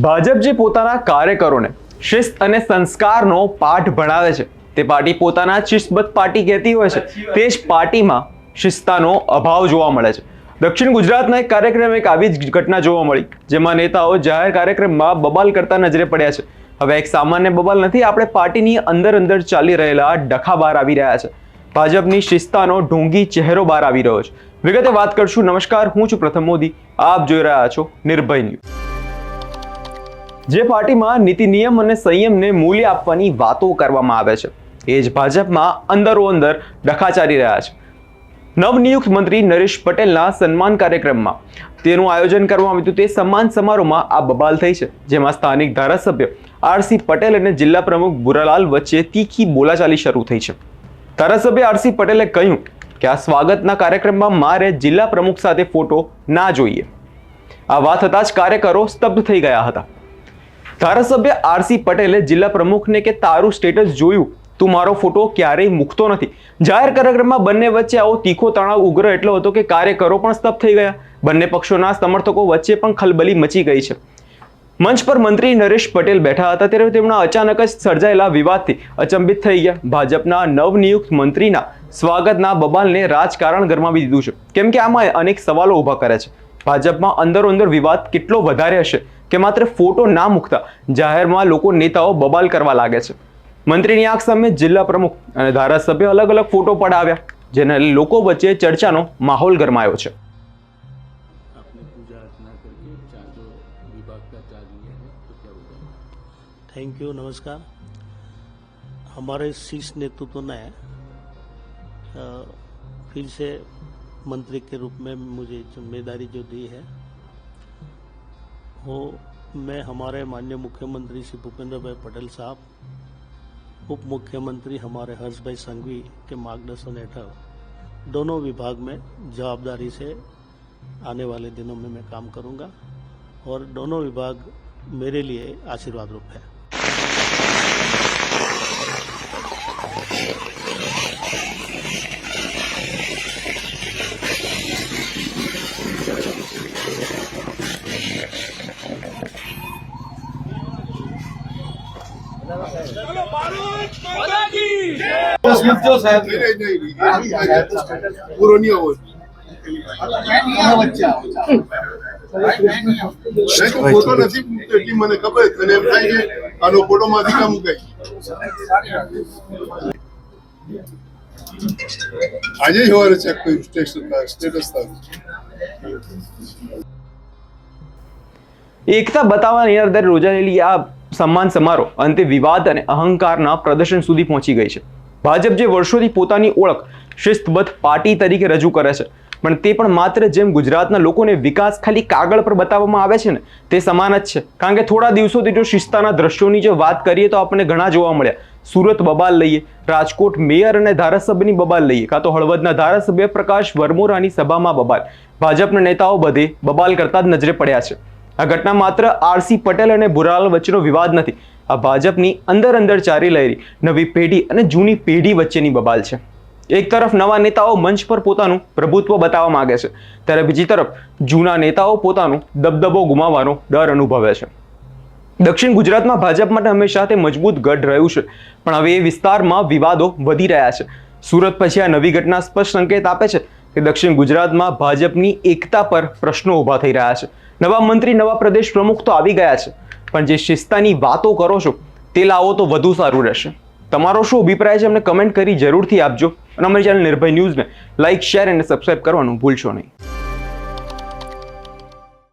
ભાજપ જે પોતાના કાર્યકરોને શિસ્ત અને સંસ્કારનો પાઠ ભણાવે છે. તે પાર્ટી પોતાના શિસ્તબદ્ધ પાર્ટી કહેતી હોય છે. તે જ પાર્ટીમાં શિસ્તાનો અભાવ જોવા મળે છે. દક્ષિણ ગુજરાતના એક કાર્યક્રમ એક આવી જ ઘટના જોવા મળી, જેમાં નેતાઓ જાહેર કાર્યક્રમમાં બબાલ કરતા નજરે પડ્યા છે. હવે એક સામાન્ય બબાલ નથી, આપણે પાર્ટીની અંદર અંદર ચાલી રહેલા ડખા બહાર આવી રહ્યા છે. ભાજપની શિસ્તાનો ઢોંગી ચહેરો બહાર આવી રહ્યો છે. વિગતે વાત કરશું. નમસ્કાર, હું છું પ્રથમ મોદી. આપ જોઈ રહ્યા છો નિર્ભય ન્યૂઝ. જે પાર્ટીમાં નીતિ નિયમ અને સંયમને મૂલ્ય આપવાની વાતો કરવામાં આવે છે. એ જ ભાજપમાં અંદરો અંદર ડખા ચાલી રહ્યા છે. નવનિયુક્ત મંત્રી નરેશ પટેલના સન્માન કાર્યક્રમમાં તેનું આયોજન કરવામાં આવ્યું તે સન્માન સમારોહમાં આ બબાલ થઈ છે. જેમાં સ્થાનિક ધારાસભ્ય આરસી પટેલ અને જિલ્લા પ્રમુખ બુરાલાલ વચ્ચે તીખી બોલાચાલી શરૂ થઈ છે. ધારાસભ્ય આરસી પટેલે કહ્યું કે આ સ્વાગતના કાર્યક્રમમાં મારે જિલ્લા પ્રમુખ સાથે ફોટો ના જોઈએ. આ વાત થતાં જ કાર્યકરો સ્તબ્ધ થઈ ગયા હતા. ધારાસભ્ય આરસી પટેલે જિલ્લા પ્રમુખને કે તારું સ્ટેટસ જોયું, તું મારો ફોટો ક્યારેય મૂકતો નથી. જાહેર કાર્યક્રમમાં બંને વચ્ચે આવો તીખો તણાવ ઉગ્ર એટલો હતો કે કાર્યકરો પણ સ્તબ્ધ થઈ ગયા. બંને પક્ષોના સમર્થકો વચ્ચે પણ ખલબલી મચી ગઈ છે. મંચ પર મંત્રી નરેશ પટેલ બેઠા હતા ત્યારે તેમના અચાનક જ સર્જાયેલા વિવાદથી અચંબિત થઈ ગયા. ભાજપના નવનિયુક્ત મંત્રીના સ્વાગતના બબાલને રાજકારણ ગરમાવી દીધું છે. કેમ કે આમાં અનેક સવાલો ઊભા કરે છે. ભાજપમાં અંદરો અંદર વિવાદ કેટલો વધારે હશે કે માત્ર ફોટો ના મૂકતા જાહેરમાં લોકો નેતાઓ બબાલ કરવા લાગે છે મંત્રીની આંખ સામે જિલ્લા પ્રમુખ અને ધારાસભ્ય અલગ અલગ ફોટો પડાવ્યા જેને લઈ લોકો વચ્ચે ચર્ચાનો માહોલ ગરમાયો છે आपने पूजा अर्चना करके चार जो विभाग का चार्ज लिया है तो क्या बताएं थैंक यू नमस्कार हमारे शीर्ष नेतृत्व ने अ, फिर से मंत्री के रूप में मुझे ज़िम्मेदारी जो दी है, वो मैं हमारे माननीय मुख्यमंत्री श्री भूपेंद्र भाई पटेल साहब उप मुख्यमंत्री हमारे हर्ष भाई संघवी के मार्गदर्शन हेठल दोनों विभाग में जवाबदारी से आने वाले दिनों में मैं काम करूँगा और दोनों विभाग मेरे लिए आशीर्वाद रूप है। આજે સવારે ચેક કર્યું સ્ટેશન સ્ટેટસ એકતા બતાવવાની અંદર યોજાયેલી આ સન્માન સમારોહ અંતે વિવાદ અને અહંકારના પ્રદર્શન સુધી પહોંચી ગઈ છે. ભાજપ જે વર્ષોથી પોતાની ઓળખ શિસ્તબદ્ધ પાર્ટી તરીકે રજૂ કરે છે, પણ તે પણ માત્ર જેમ ગુજરાતના લોકોને વિકાસ ખાલી કાગળ પર બતાવવામાં આવે છે ને, તે સમાન જ છે. કારણ કે થોડા દિવસોથી જો શિસ્તાના દ્રશ્યોની જો વાત કરીએ તો આપણને ઘણા જોવા મળ્યા. સુરત બબાલ લઈએ, રાજકોટ મેયર અને ધારાસભ્યની બબાલ લઈએ, કાં તો હળવદના ધારાસભ્ય પ્રકાશ વરમોરાની સભામાં બબાલ. ભાજપના નેતાઓ બધે બબાલ કરતા જ નજરે પડ્યા છે. આ ઘટના માત્ર આરસી પટેલ અને ભુરાલ વચ્ચેનો વિવાદ નથી. આ ભાજપની અંદર અંદર ચાલી રહેલી નવી પેઢી અને જૂની પેઢી વચ્ચેની બબાલ છે. એક તરફ નવા નેતાઓ મંચ પર પોતાનું પ્રભુત્વ બતાવવા માંગે છે, ત્યારે બીજી તરફ જૂના નેતાઓ પોતાનું દબદબો ગુમાવવાનો ડર અનુભવે છે. દક્ષિણ ગુજરાતમાં ભાજપ માટે હંમેશા તે મજબૂત ગઢ રહ્યું છે, પણ હવે એ વિસ્તારમાં વિવાદો વધી રહ્યા છે. સુરત પછી આ નવી ઘટના સ્પષ્ટ સંકેત આપે છે કે દક્ષિણ ગુજરાતમાં ભાજપની એકતા પર પ્રશ્નો ઊભા થઈ રહ્યા છે. નવા મંત્રી, નવા પ્રદેશ પ્રમુખ તો આવી ગયા છે. પણ જે શિસ્તાની વાતો કરો છો, તે લાવો તો વધુ સારું રહેશે. તમારો શું અભિપ્રાય છે? અમને કમેન્ટ કરી જરૂરથી આપજો. અને અમારી ચેનલ નિર્ભય ન્યૂઝને લાઇક શેર અને સબસ્ક્રાઇબ કરવાનું ભૂલશો નહીં.